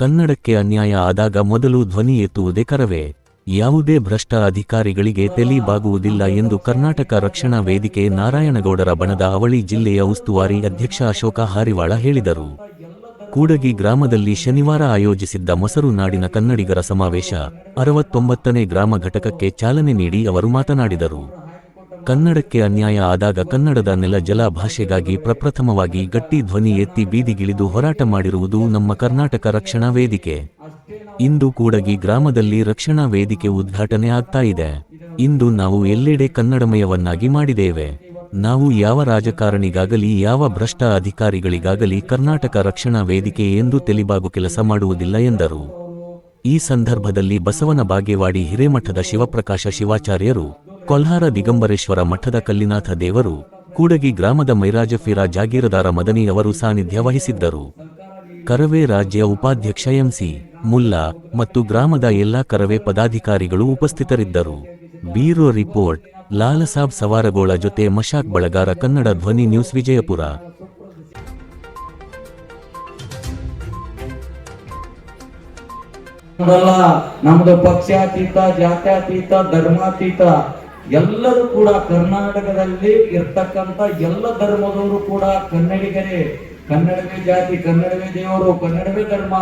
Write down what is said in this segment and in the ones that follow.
ಕನ್ನಡಕ್ಕೆ ಅನ್ಯಾಯ ಆದಾಗ ಮೊದಲು ಧ್ವನಿ ಎತ್ತುವುದೇ ಕರವೇ. ಯಾವುದೇ ಭ್ರಷ್ಟ ಅಧಿಕಾರಿಗಳಿಗೆ ತೆಲಿಬಾಗುವುದಿಲ್ಲ ಎಂದು ಕರ್ನಾಟಕ ರಕ್ಷಣಾ ವೇದಿಕೆ ನಾರಾಯಣಗೌಡರ ಬಣದ ಅವಳಿ ಜಿಲ್ಲೆಯ ಉಸ್ತುವಾರಿ ಅಧ್ಯಕ್ಷ ಅಶೋಕ ಹಾರಿವಾಳ ಹೇಳಿದರು. ಕೂಡಗಿ ಗ್ರಾಮದಲ್ಲಿ ಶನಿವಾರ ಆಯೋಜಿಸಿದ್ದ ಮೊಸರು ನಾಡಿನ ಕನ್ನಡಿಗರ ಸಮಾವೇಶ, ಅರವತ್ತೊಂಬತ್ತನೇ ಗ್ರಾಮ ಘಟಕಕ್ಕೆ ಚಾಲನೆ ನೀಡಿ ಅವರು ಮಾತನಾಡಿದರು. ಕನ್ನಡಕ್ಕೆ ಅನ್ಯಾಯ ಆದಾಗ ಕನ್ನಡದ ನೆಲ ಜಲ ಭಾಷೆಗಾಗಿ ಪ್ರಪ್ರಥಮವಾಗಿ ಗಟ್ಟಿ ಧ್ವನಿ ಎತ್ತಿ ಬೀದಿಗಿಳಿದು ಹೋರಾಟ ಮಾಡಿರುವುದು ನಮ್ಮ ಕರ್ನಾಟಕ ರಕ್ಷಣಾ ವೇದಿಕೆ. ಇಂದು ಕೂಡಗಿ ಗ್ರಾಮದಲ್ಲಿ ರಕ್ಷಣಾ ವೇದಿಕೆ ಉದ್ಘಾಟನೆ ಆಗ್ತಾ ಇದೆ. ಇಂದು ನಾವು ಎಲ್ಲೆಡೆ ಕನ್ನಡಮಯವನ್ನಾಗಿ ಮಾಡಿದ್ದೇವೆ. ನಾವು ಯಾವ ರಾಜಕಾರಣಿಗಾಗಲಿ, ಯಾವ ಭ್ರಷ್ಟ ಅಧಿಕಾರಿಗಳಿಗಾಗಲಿ ಕರ್ನಾಟಕ ರಕ್ಷಣಾ ವೇದಿಕೆ ಎಂದು ತೆಲಿಬಾಗು ಕೆಲಸ ಮಾಡುವುದಿಲ್ಲ ಎಂದರು. ಈ ಸಂದರ್ಭದಲ್ಲಿ ಬಸವನ ಬಾಗೇವಾಡಿ ಹಿರೇಮಠದ ಶಿವಪ್ರಕಾಶ ಶಿವಾಚಾರ್ಯರು ಕೊಲ್ಹಾರ ದಿಗಂಬರೇಶ್ವರ ಮಠದ ಕಲ್ಲಿನಾಥ ದೇವರು ಕೂಡಗಿ ಗ್ರಾಮದ ಮೈರಾಜಫಿರಾ ಜಾಗೀರದಾರ ಮದನಿ ಅವರು ಸಾನ್ನಿಧ್ಯ ವಹಿಸಿದ್ದರು. ಕರವೇ ರಾಜ್ಯ ಉಪಾಧ್ಯಕ್ಷ ಎಂಸಿ ಮುಲ್ಲಾ ಮತ್ತು ಗ್ರಾಮದ ಎಲ್ಲಾ ಕರವೇ ಪದಾಧಿಕಾರಿಗಳು ಉಪಸ್ಥಿತರಿದ್ದರು. ಬ್ಯೂರೋ ರಿಪೋರ್ಟ್, ಲಾಲಸಾಬ್ ಸವಾರಗೋಳ ಜೊತೆ ಮಶಾಕ್ ಬಳಗಾರ ಕನ್ನಡ ಧ್ವನಿ ನ್ಯೂಸ್ ವಿಜಯಪುರ. ನಮ್ದು ಪಕ್ಷಾತೀತ, ಜಾತ್ಯಾತೀತ, ಧರ್ಮಾತೀತ. ಎಲ್ಲರೂ ಕೂಡ ಕರ್ನಾಟಕದಲ್ಲಿ ಇರ್ತಕ್ಕಂಥ ಎಲ್ಲ ಧರ್ಮದವರು ಕೂಡ ಕನ್ನಡಿಗರೇ. ಕನ್ನಡವೇ ಜಾತಿ, ಕನ್ನಡವೇ ದೇವರು, ಕನ್ನಡವೇ ಧರ್ಮ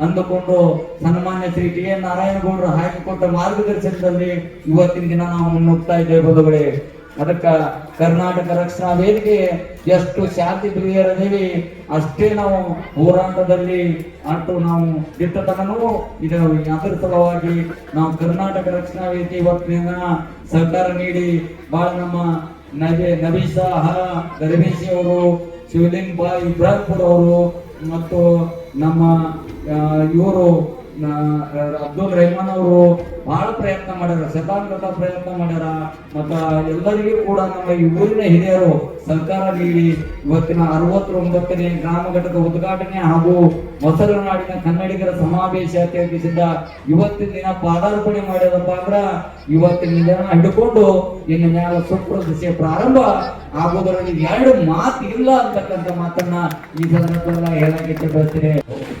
ಅಂದುಕೊಂಡು ಸನ್ಮಾನ್ಯ ಶ್ರೀ ಟಿ ಎನ್ ನಾರಾಯಣಗೌಡರು ಹಾಕಿಕೊಟ್ಟ ಮಾರ್ಗದರ್ಶನದಲ್ಲಿ ಇವತ್ತಿನ ದಿನ ನಾವು ಮುನ್ನುಗ್ತಾ ಇದ್ದೇವೆ ಬಂಧುಗಳೇ. ಅದಕ್ಕ ಕರ್ನಾಟಕ ರಕ್ಷಣಾ ವೇದಿಕೆ ಎಷ್ಟು ಶಾಂತಿ ಪ್ರಿಯರದೇವಿ ಅಷ್ಟೇ ನಾವು ಹೋರಾಟದಲ್ಲಿ ಅಂಟು ನಾವು ದಿಟ್ಟತನೂ ಇದು ಅದರ ನಾವು ಕರ್ನಾಟಕ ರಕ್ಷಣಾ ವೇದಿಕೆ ಇವತ್ತಿನ ಸಹಕಾರ ನೀಡಿ ಬಹಳ ನಮ್ಮ ನಬಿ ನಬೀಸಾ ಹ ಅವರು ಶಿವಲಿಂಗ್ ಬಾಯಿ ಅವರು ಮತ್ತು ನಮ್ಮ ಇವರು ಅಬ್ದುಲ್ ರೆಹಮಾನ್ ಅವರು ಬಹಳ ಪ್ರಯತ್ನ ಮಾಡ್ಯಾರ ಶತಾಂಗತ ಪ್ರಯತ್ನ ಮಾಡ್ಯಾರ. ಮತ್ತ ಎಲ್ಲರಿಗೂ ಕೂಡ ನಮ್ಮ ಈ ಊರಿನ ಹಿರಿಯರು ಸರ್ಕಾರ ನೀಡಿ ಇವತ್ತಿನ ಅರವತ್ತೊಂಬತ್ತನೇ ಗ್ರಾಮ ಘಟಕ ಉದ್ಘಾಟನೆ ಹಾಗೂ ಮೊಸರುನಾಡಿನ ಕನ್ನಡಿಗರ ಸಮಾವೇಶ ಅತ್ಯಂತಿಸಿದ್ದ ಇವತ್ತಿನ ದಿನ ಪಾದಾರ್ಪಣೆ ಮಾಡ್ಯದಪ್ಪ ಅಂದ್ರ ಇವತ್ತಿನ ದಿನ ಹಿಡ್ಕೊಂಡು ಇನ್ನು ಮ್ಯಾಲ ಸುಪ್ರದಶೆ ದಿಸೆ ಪ್ರಾರಂಭ ನೀವು ಎರಡು ಮಾತು ಇಲ್ಲ ಅಂತಕ್ಕಂಥ ಮಾತನ್ನ ಈ ಸಂದರ್ಭದಲ್ಲಿ ಹೇಳಕ್ಕೆ ಇಷ್ಟಪಡ್ತೀನಿ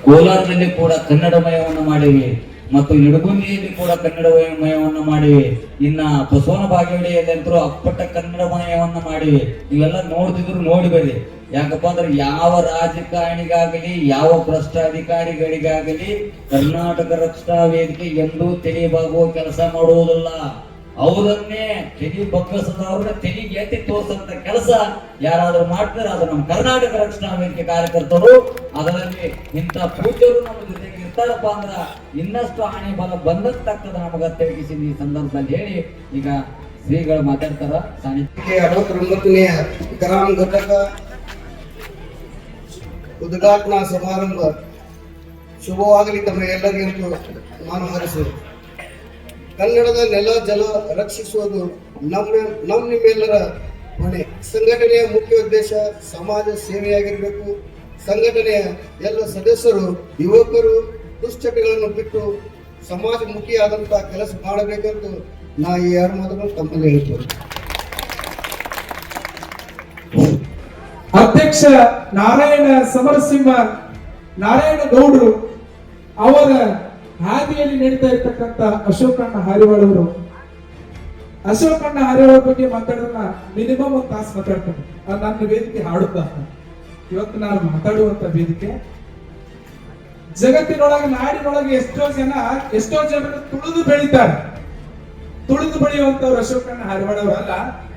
ಕೋಲಾರದಲ್ಲಿ ಕೂಡ ಕನ್ನಡಮಯವನ್ನು ಮಾಡಿವಿ ಮತ್ತು ನಿಡಗುಂದಿಯಲ್ಲಿ ಕೂಡ ಕನ್ನಡಮಯವನ್ನು ಮಾಡಿವಿ ಇನ್ನ ಬಸವನ ಬಾಗೇವಾಡಿಯಲ್ಲಿ ಅಪ್ಪಟ್ಟ ಕನ್ನಡ ಕನ್ನಡಮಯವನ್ನು ಮಾಡಿವಿ ಇವೆಲ್ಲ ನೋಡ್ತಿದ್ರು ನೋಡಿ ಬರ್ರಿ. ಯಾಕಪ್ಪ ಅಂದ್ರೆ ಯಾವ ರಾಜಕಾರಣಿಗಾಗಲಿ, ಯಾವ ಭ್ರಷ್ಟ ಅಧಿಕಾರಿಗಳಿಗಾಗಲಿ ಕರ್ನಾಟಕ ರಕ್ಷಣಾ ವೇದಿಕೆ ಎಂದೂ ತಿಳಿಯಬಾಗುವ ಕೆಲಸ ಮಾಡುವುದಿಲ್ಲ. ಅವರನ್ನೇ ತೆಗಿ ಬಗ್ಗಸದವ್ರನ್ನ ತೆಗಿಗೆ ಎತ್ತಿ ತೋರಿಸಂತ ಕೆಲಸ ಯಾರಾದ್ರೂ ಮಾಡ್ತಾರೆ ಅದು ನಮ್ಮ ಕರ್ನಾಟಕ ರಕ್ಷಣಾ ವೇದಿಕೆ ಕಾರ್ಯಕರ್ತರು ಅದರಲ್ಲಿ ಇಂಥ ಪೂಜರು ನಮ್ಮ ಜೊತೆಗೆ ಇರ್ತಾರಪ್ಪ ಅಂದ್ರ ಇನ್ನಷ್ಟು ಹಾನಿ ಬಲ ಬಂದಂತಾಗ್ತದ ನಮಗ ತಿಳಿಸಿ ಈ ಸಂದರ್ಭದಲ್ಲಿ ಹೇಳಿ ಈಗ ಶ್ರೀಗಳು ಮಾತಾಡ್ತಾರ. ಸಾನಿಧ್ಯ ಅರವತ್ತೊಂಬತ್ತನೇ ಗ್ರಾಮ ಘಟಕ ಉದ್ಘಾಟನಾ ಸಮಾರಂಭ ಶುಭವಾಗಲಿ ತಮ್ಮ ಎಲ್ಲರಿಗೂ ನಾನು ಹಾರೈಸುವುದು ಕನ್ನಡದ ನೆಲ ಜಲ ರಕ್ಷಿಸುವುದು ನಮ್ಮ ನಮ್ಮ ನಿಮ್ಮೆಲ್ಲರ ಹೊಣೆ. ಸಂಘಟನೆಯ ಮುಖ್ಯ ಉದ್ದೇಶ ಸಮಾಜ ಸೇವೆಯಾಗಿರಬೇಕು. ಸಂಘಟನೆಯ ಎಲ್ಲ ಸದಸ್ಯರು, ಯುವಕರು ದುಶ್ಚಟಗಳನ್ನು ಬಿಟ್ಟು ಸಮಾಜಮುಖಿಯಾದಂಥ ಕೆಲಸ ಮಾಡಬೇಕೆಂದು ನಾ ಈ ಎರಡು ಮಾತುಗಳು ತಮ್ಮಲ್ಲಿ ಹೇಳ್ತೇನೆ. ಅಧ್ಯಕ್ಷ ನಾರಾಯಣ ಸಮರಸಿಂಹ, ನಾರಾಯಣ ಗೌಡರು ಅವರ ಹಾದಿಯಲ್ಲಿ ನಡೀತಾ ಇರ್ತಕ್ಕಂಥ ಅಶೋಕಣ್ಣ ಹಾರಿವಾಳವರು. ಅಶೋಕಣ್ಣ ಹಾರಿವಾಳ ಬಗ್ಗೆ ಮಾತಾಡೋಣ ಮಿನಿಮಮ್ ಒಂದು ತಾಸು ಮಾತಾಡ್ತಾನೆ ಅದು ನನ್ನ ವೇದಿಕೆ ಹಾಡುತ್ತ ಇವತ್ತು ನಾನು ಮಾತಾಡುವಂತ ವೇದಿಕೆ. ಜಗತ್ತಿನೊಳಗೆ, ನಾಡಿನೊಳಗೆ ಎಷ್ಟೋ ಜನ, ಎಷ್ಟೋ ಜನರು ತುಳಿದು ಬೆಳೀತಾರೆ. ತುಳಿದು ಬೆಳೆಯುವಂತವ್ರು ಅಶೋಕಣ್ಣ ಹಾರಿವಾಳ ಅವರಲ್ಲ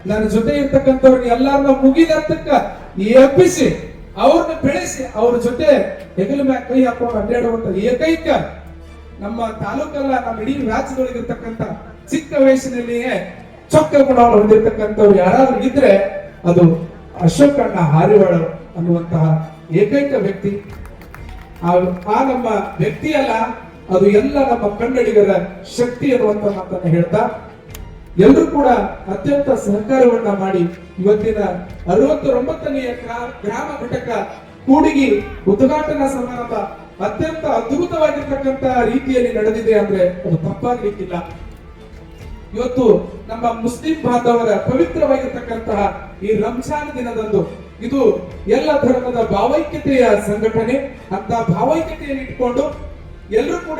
ನನ್ನ ಜೊತೆ ಇರ್ತಕ್ಕಂಥವ್ರನ್ನ ಎಲ್ಲಾರನ್ನ ಈ ಎಬ್ಬಿಸಿ ಅವ್ರನ್ನ ಬೆಳೆಸಿ, ಅವ್ರ ಜೊತೆ ಹೆಗಲ ಮ್ಯಾಗ ಕೈ ಹಾಕೊಂಡು ಅಡ್ಡಾಡುವಂತ ಏಕೈಕ ನಮ್ಮ ತಾಲೂಕಲ್ಲ ನಮ್ಮ ಇಡೀ ರಾಜ್ಯದೊಳಗಿರ್ತಕ್ಕಂಥ ಚಿಕ್ಕ ವಯಸ್ಸಿನಲ್ಲಿಯೇ ಚೊಕ್ಕ ಗುಣವನ್ನು ಹೊಂದಿರತಕ್ಕಂಥವ್ರು ಯಾರಾದ್ರೂ ಇದ್ರೆ ಅದು ಅಶೋಕಣ್ಣ ಹಾರಿವಾಳ ಅನ್ನುವಂತಹ ಏಕೈಕ ವ್ಯಕ್ತಿ. ಆ ನಮ್ಮ ವ್ಯಕ್ತಿ ಅಲ್ಲ, ಅದು ಎಲ್ಲ ನಮ್ಮ ಕನ್ನಡಿಗರ ಶಕ್ತಿ ಅನ್ನುವಂತ ಮಾತನ್ನ ಹೇಳ್ತಾ, ಎಲ್ಲರೂ ಕೂಡ ಅತ್ಯಂತ ಸಹಕಾರವನ್ನ ಮಾಡಿ ಇವತ್ತಿನ ಅರವತ್ತೊಂಬತ್ತನೆಯ ಗ್ರಾ- ಗ್ರಾಮ ಘಟಕ ಕೂಡಿಗಿ ಉದ್ಘಾಟನಾ ಸಮಾರಂಭ ಅತ್ಯಂತ ಅದ್ಭುತವಾಗಿರ್ತಕ್ಕಂತ ರೀತಿಯಲ್ಲಿ ನಡೆದಿದೆ ಅಂದ್ರೆ ಅದು ತಪ್ಪಾಗ್ಲಿಕ್ಕಿಲ್ಲ. ಇವತ್ತು ನಮ್ಮ ಮುಸ್ಲಿಂ ಬಾಂಧವರ ಪವಿತ್ರವಾಗಿರ್ತಕ್ಕಂತಹ ಈ ರಂಜಾನ್ ದಿನದಂದು ಇದು ಎಲ್ಲ ಧರ್ಮದ ಭಾವೈಕ್ಯತೆಯ ಸಂಘಟನೆ. ಅಂತ ಭಾವೈಕ್ಯತೆಯನ್ನು ಇಟ್ಕೊಂಡು ಎಲ್ಲರೂ ಕೂಡ